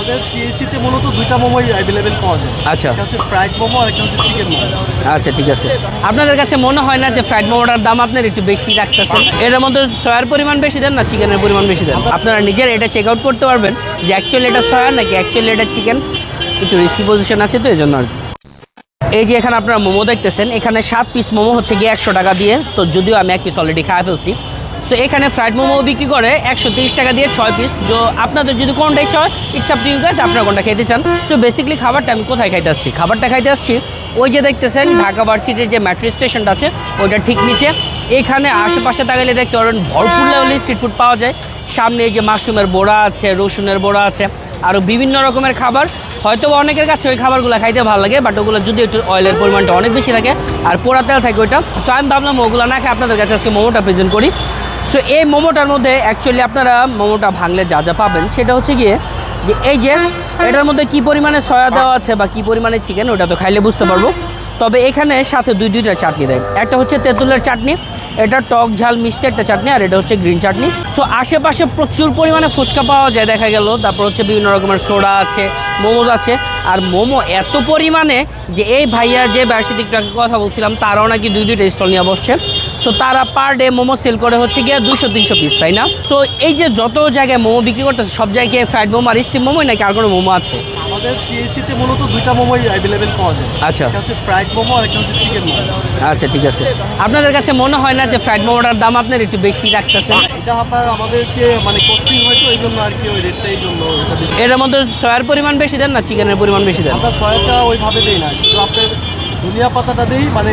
আমাদের টিএসিতে মূলত দুইটা মোমোই অ্যাভেলেবেল পাওয়া যায়। আচ্ছা। একটা হচ্ছে ফ্রাইড মোমো আর একটা হচ্ছে চিকেন মোমো। আচ্ছা ঠিক আছে। আপনাদের কাছে মনে হয় না যে ফ্রাইড মোমোটার দাম আপনার একটু বেশি রাখতেছেন এটার মধ্যে সয়ার পরিমাণ বেশি দেন না চিকেনের পরিমাণ বেশি দেন? আপনারা নিজের এটা চেক আউট করতে পারবেন যে অ্যাকচুয়ালি এটা সয়া নাকি অ্যাকচুয়ালি এটা চিকেন একটু রিস্কি পজিশন আছে তো এই জন্য আর কি। এই যে এখানে আপনারা মোমো দেখতেছেন এখানে সাত পিস মোমো হচ্ছে গিয়ে একশো টাকা দিয়ে। তো যদিও আমি এক পিস অলরেডি খাওয়া ফেলছি সো এখানে ফ্রাইড মোমো বিক্রি করে একশো টাকা দিয়ে ছয় পিস তো আপনাদের যদি কোনটাই চায় ইচ্ছা আপনি গাছ আপনারা কোনটা খেতে চান। সো বেসিক্যালি খাবারটা আমি কোথায় খাইতে আসছি? খাবারটা খাইতে আসছি ওই যে দেখতেছেন ঢাকা ভার্সিটির যে মেট্রো স্টেশনটা আছে, ওইটা ঠিক নিচে। এখানে আশেপাশে তাকালে দেখতে পারেন ভরপুর লেভেলে স্ট্রিট ফুড পাওয়া যায়। সামনে এই যে মাশরুমের বড়া আছে, রসুনের বড়া আছে আরও বিভিন্ন রকমের খাবার। হয়তো অনেকের কাছে ওই খাবারগুলো খাইতে ভালো লাগে বাট ওগুলো যদি একটু অয়েলের পরিমাণটা অনেক বেশি থাকে আর পোড়া তেল থাকে ওইটা। সো আমি ভাবলাম ওগুলো না খেয়ে আপনাদের কাছে আজকে মোমোটা প্রেজেন্ট করি। সো এই মোমোটার মধ্যে অ্যাকচুয়ালি আপনারা মোমোটা ভাঙলে যা যা পাবেন, সেটা হচ্ছে গিয়ে যে এই যে, এটার মধ্যে কি পরিমাণে সয়া দেওয়া আছে বা কি পরিমাণে চিকেন ওটা তো খাইলে বুঝতে পারব। তবে এখানে সাথে দুই দুইটা চাটনি দেয়। একটা হচ্ছে তেঁতুলের চাটনি, এটা টক ঝাল মিষ্টি একটা চাটনি, আর এটা হচ্ছে গ্রিন চাটনি। সো আশেপাশে প্রচুর পরিমাণে ফুচকা পাওয়া যায়, দেখা গেল। তারপর হচ্ছে বিভিন্ন রকমের সোডা আছে, মোমোজ আছে। আর মোমো এত পরিমাণে যে এই ভাইয়া যে ব্যবসায়িক কথা বলছিলাম, তারাও নাকি দুই দুইটা স্টল নিয়ে বসছে। সো তারা পার ডে মোমো সেল করে হচ্ছে গিয়ে দুশো তিনশো পিস তাই না? সো এই যে যত জায়গায় মোমো বিক্রি করতেছে, সব জায়গায় ফ্রাইড মোমো আর স্টিম মোমোই নাকি আর কোনো মোমো আছে? আমাদের টিএসিতে মূলত দুইটা মোমোই অ্যাভেলেবেল পাওয়া যায়। আচ্ছা। একটা হচ্ছে ফ্রাইড মোমো আর একটা হচ্ছে চিকেন মোমো। আচ্ছা ঠিক আছে। আপনাদের কাছে মনে হয় না যে ফ্রাইড মোমোটার দাম আপনার একটু বেশি রাখতেছেন এটা আপনার আমাদেরকে মানে কস্টিং হয়তো এই জন্য আর কি ওই রেটটা এই জন্য এটা এটার মধ্যে সয়ার পরিমাণ বেশি দেন না চিকেনের পরিমাণ বেশি দেন? আমরা সয়াটা ওইভাবে দিই না কিন্তু আপনার ধনিয়া পাতাটা দিই মানে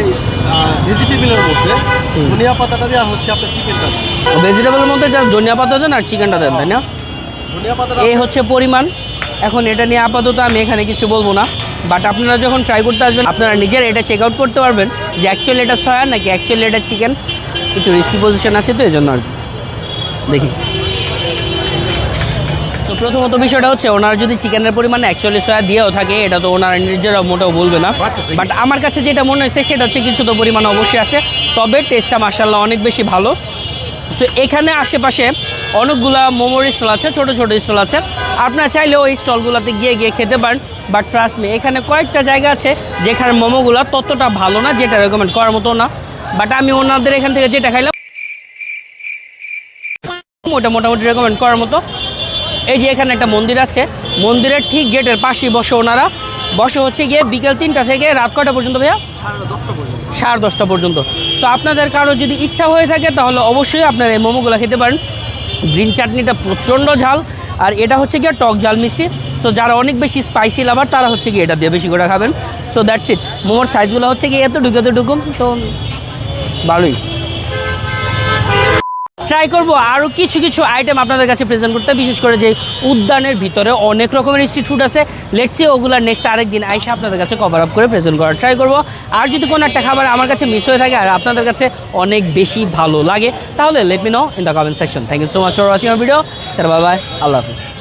ভেজিটেবলের মধ্যে। ধনিয়া পাতাটা দিই আর হচ্ছে আপনার চিকেনটা ভেজিটেবলের মধ্যে জাস্ট ধনিয়া পাতা দেন আর চিকেনটা দেন তাই না? এই হচ্ছে পরিমাণ? এখন এটা নিয়ে আপাতত আমি এখানে কিছু বলব না। বাট আপনারা যখন ট্রাই করতে আসবেন, আপনারা নিজের এটা চেক আউট করতে পারবেন যে অ্যাকচুয়ালি এটা সয়া নাকি অ্যাকচুয়ালি এটা চিকেন একটু রিস্কি পজিশন আছে তো এই জন্য আর। দেখি। তো প্রথমত বিষয়টা হচ্ছে, ওনারা যদি চিকেনের পরিমাণে অ্যাকচুয়ালি সয়া দিয়েও থাকে, এটা তো ওনারা নিজেরা মোটেও বলবে না। বাট আমার কাছে যেটা মনে হয়েছে সেটা হচ্ছে কিছু তো পরিমাণ অবশ্যই আছে, তবে টেস্টটা মার্শাল্লাহ অনেক বেশি ভালো। সো এখানে আশেপাশে অনেকগুলা মোমোর স্টল আছে, ছোট ছোট স্টল আছে। আপনারা চাইলেও ওই স্টলগুলোতে গিয়ে গিয়ে খেতে পারেন বাট ট্রাস্ট মি এখানে কয়েকটা জায়গা আছে যেখানে মোমোগুলো ততটা ভালো না যেটা রেকমেন্ড করার মতো না। বাট আমি ওনাদের এখান থেকে যেটা খাইলাম ওটা মোটামুটি রেকমেন্ড করার মতো। এই যে এখানে একটা মন্দির আছে মন্দিরের ঠিক গেটের পাশেই বসে ওনারা। বসে হচ্ছে গিয়ে বিকেল তিনটা থেকে রাত কয়টা পর্যন্ত ভাইয়া? সাড়ে দশটা পর্যন্ত। সাড়ে দশটা পর্যন্ত। তো আপনাদের কারও যদি ইচ্ছা হয়ে থাকে তাহলে অবশ্যই আপনারা এই মোমোগুলো খেতে পারেন। গ্রিন চাটনিটা প্রচণ্ড ঝাল, আর এটা হচ্ছে গিয়ে টক ঝাল মিষ্টি। সো যারা অনেক বেশি স্পাইসি লাভার তারা হচ্ছে গিয়ে এটা দিয়ে বেশি করে খাবেন। সো দ্যাটস ইট মোমোর সাইজগুলো হচ্ছে গিয়ে এত ঢুকে তো ঢুকুম তো ভালোই। ট্রাই করব। আরও কিছু কিছু আইটেম আপনাদের কাছে প্রেজেন্ট করতে বিশেষ করে যে উদ্যানের ভিতরে অনেক রকমের স্ট্রিট ফুড আছে। লেটসি ওগুলা নেক্সট আরেক দিন আইসে আপনাদের কাছে কভার আপ করে প্রেজেন্ট করার ট্রাই করব। আর যদি কোনো একটা খাবার আমার কাছে মিস হয়ে থাকে আর আপনাদের কাছে অনেক বেশি ভালো লাগে, তাহলে let me know in the comment section thank you so much for watching video bye bye Allah Hafiz.